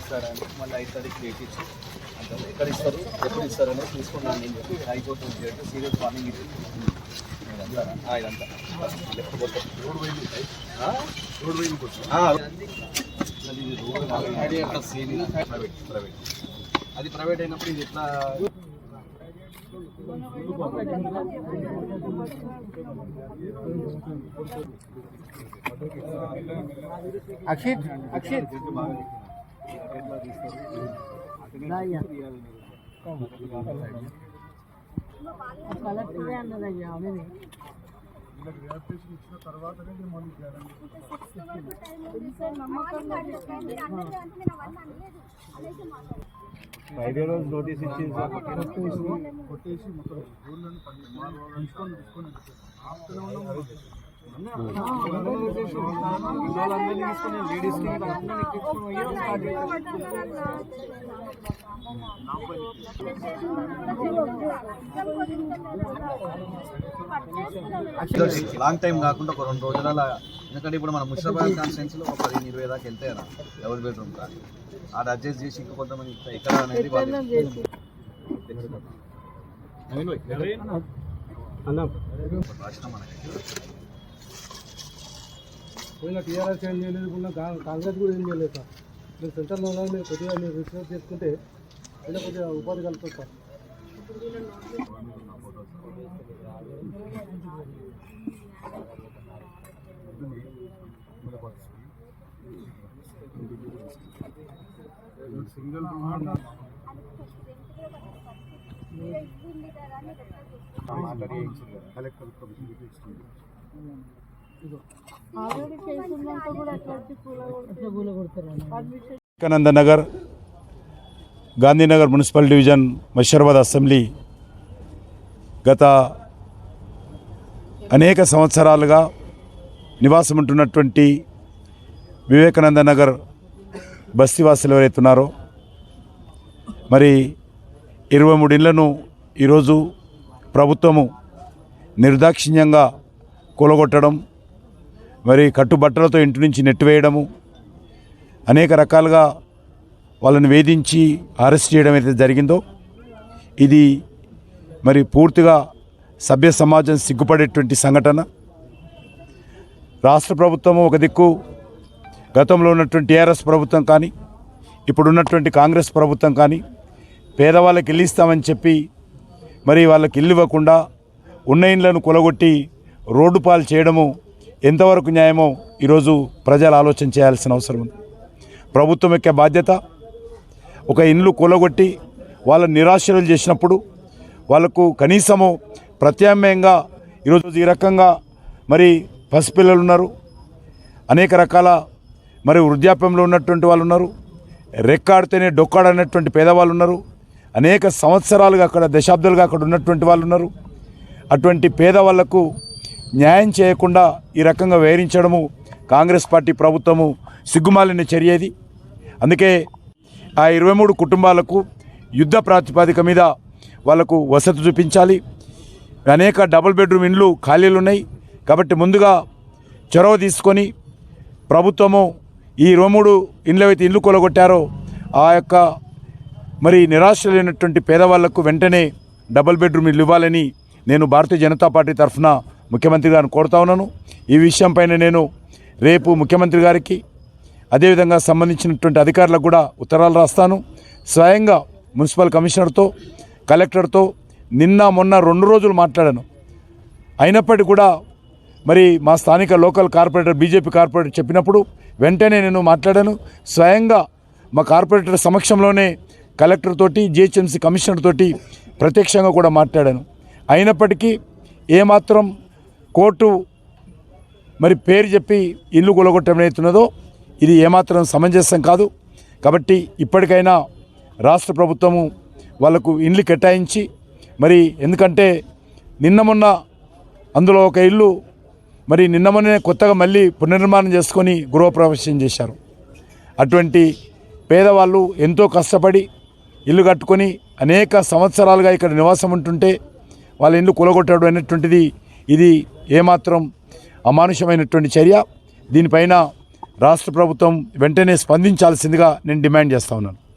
ఇస్తారని మళ్ళీ ఐదు తారీఖు డేట్ ఇచ్చి అంటారు ఎక్కడ ఇస్తారు? ఎప్పుడు ఇస్తారని తీసుకున్నాను నేను. చెప్పి హైకోర్టు డేట్ సీరియస్ వార్నింగ్ ఇచ్చి ఇదంతా. అది రోడ్ కాదు. ప్రైవేట్ ప్రైవేట్ అది ప్రైవేట్ అయినప్పుడు ఇది ఎట్లా? అక్షిత్ అక్షిత్. ఎట్లా తీస్తారు కలెక్టరే అన్నదయ్యా ఆమె ఐదే రోజు నోటీస్ ఇచ్చింది సార్ కొట్టేసి మొత్తం ఊళ్ళని తీసుకొని తీసుకొని లాంగ్ టైం కాకుండా ఒక రెండు రోజుల ఎందుకంటే ఇప్పుడు మన ముషిరాబాద్ కాన్స్టిట్యున్సీలో ఒక పదిహేను ఇరవై దాకా వెళ్తే కదా డబుల్ బెడ్రూమ్ కానీ ఆడ అడ్జస్ట్ చేసి ఇంకా కొంతమంది ఇక్కడ- అనేది వాళ్ళు రాష్ట్రం మనకి. పోయిన టీఆర్ఎస్ ఏం చేయలేదు కూడా కాంగ్రెస్ కూడా ఏం చేయలేదు సార్. మీరు సెంటర్లో ఉన్నారు మీరు కొద్దిగా మీరు రిసర్చ్ చేసుకుంటే అయినా కొద్దిగా ఉపాధి కలుగుతుంది సార్ సింగిల్ కలెక్టర్ ఆల్రెడీ చేసినాక కూడా అట్లా వచ్చి కూల కొడతారు permission Vivekananda Nagar Gandhinagar municipal division Musheerabad assembly గత అనేక సంవత్సరాలుగా నివాసం ఉంటున్నటువంటి వివేకానంద నగర్ బస్తీవాసులు ఎవరైతే ఉన్నారో మరి ఇరవై మూడు ఇళ్ళను ఈరోజు ప్రభుత్వము నిర్దాక్షిణ్యంగా కూలగొట్టడం మరి కట్టుబట్టలతో ఇంటి నుంచి నెట్టివేయడము అనేక రకాలుగా వాళ్ళని వేధించి అరెస్ట్ చేయడం అయితే జరిగిందో ఇది మరి పూర్తిగా సభ్య సమాజం సిగ్గుపడేటువంటి సంఘటన. రాష్ట్ర ప్రభుత్వము ఒక దిక్కు గతంలో ఉన్నటువంటి టీఆర్ఎస్ ప్రభుత్వం కానీ ఇప్పుడున్నటువంటి కాంగ్రెస్ ప్రభుత్వం కానీ పేదవాళ్ళకి ఇల్లు ఇస్తామని చెప్పి మరి వాళ్ళకి ఇల్లు ఇవ్వకుండా ఉన్న ఇండ్లను కొలగొట్టి రోడ్డు పాలు చేయడము ఎంతవరకు న్యాయమో ఈరోజు ప్రజలు ఆలోచన చేయాల్సిన అవసరం ఉంది. ప్రభుత్వం యొక్క బాధ్యత ఒక ఇండ్లు కూలగొట్టి వాళ్ళ నిరాశలు చేసినప్పుడు వాళ్ళకు కనీసము ప్రత్యామ్నాయంగా ఈరోజు ఈ రకంగా మరి పసిపిల్లలు ఉన్నారు అనేక రకాల మరి వృద్ధాప్యంలో ఉన్నటువంటి వాళ్ళు ఉన్నారు రెక్కాడితేనే డొక్కాడనటువంటి పేదవాళ్ళు ఉన్నారు అనేక సంవత్సరాలుగా అక్కడ దశాబ్దాలుగా అక్కడ ఉన్నటువంటి వాళ్ళు ఉన్నారు. అటువంటి పేదవాళ్ళకు న్యాయం చేయకుండా ఈ రకంగా వేరించడము కాంగ్రెస్ పార్టీ ప్రభుత్వము సిగ్గుమాలిన చర్యది అందుకే ఆ ఇరవై మూడు కుటుంబాలకు యుద్ధ ప్రాతిపదిక మీద వాళ్ళకు వసతి చూపించాలి. అనేక డబుల్ బెడ్రూమ్ ఇండ్లు ఖాళీలు ఉన్నాయి కాబట్టి ముందుగా చొరవ తీసుకొని ప్రభుత్వము ఈ ఇరవై మూడు ఇండ్లు ఇల్లు కొలగొట్టారో ఆ యొక్క మరి నిరాశలైనటువంటి పేదవాళ్ళకు వెంటనే డబుల్ బెడ్రూమ్ ఇల్లు ఇవ్వాలని నేను భారతీయ జనతా పార్టీ తరఫున ముఖ్యమంత్రి గారిని కోరుతా ఉన్నాను. ఈ విషయంపైన నేను రేపు ముఖ్యమంత్రి గారికి అదేవిధంగా సంబంధించినటువంటి అధికారులకు కూడా ఉత్తరాలు రాస్తాను. స్వయంగా మున్సిపల్ కమిషనర్తో కలెక్టర్తో నిన్న మొన్న రెండు రోజులు మాట్లాడాను. అయినప్పటికీ కూడా మరి మా స్థానిక లోకల్ కార్పొరేటర్ బీజేపీ కార్పొరేటర్ చెప్పినప్పుడు వెంటనే నేను మాట్లాడాను. స్వయంగా మా కార్పొరేటర్ సమక్షంలోనే కలెక్టర్ తోటి జిహెచ్ఎంసీ కమిషనర్ తోటి ప్రత్యక్షంగా కూడా మాట్లాడాను. అయినప్పటికీ ఏమాత్రం కోర్టు మరి పేరు చెప్పి ఇల్లు కూలగొట్టడం ఏమవుతున్నదో ఇది ఏమాత్రం సమంజసం కాదు. కాబట్టి ఇప్పటికైనా రాష్ట్ర ప్రభుత్వము వాళ్ళకు ఇండ్లు కేటాయించి మరి ఎందుకంటే నిన్న మొన్న అందులో ఒక ఇల్లు మరి నిన్న మొన్ననే కొత్తగా మళ్ళీ పునర్నిర్మాణం చేసుకొని గృహప్రవేశం చేశారు. అటువంటి పేదవాళ్ళు ఎంతో కష్టపడి ఇల్లు కట్టుకొని అనేక సంవత్సరాలుగా ఇక్కడ నివాసం ఉంటుంటే వాళ్ళ ఇల్లు కూలగొట్టడం అనేటువంటిది ఇది ఏమాత్రం అమానుషమైనటువంటి చర్య. దీనిపైన రాష్ట్ర ప్రభుత్వం వెంటనే స్పందించాల్సిందిగా నేను డిమాండ్ చేస్తా ఉన్నాను.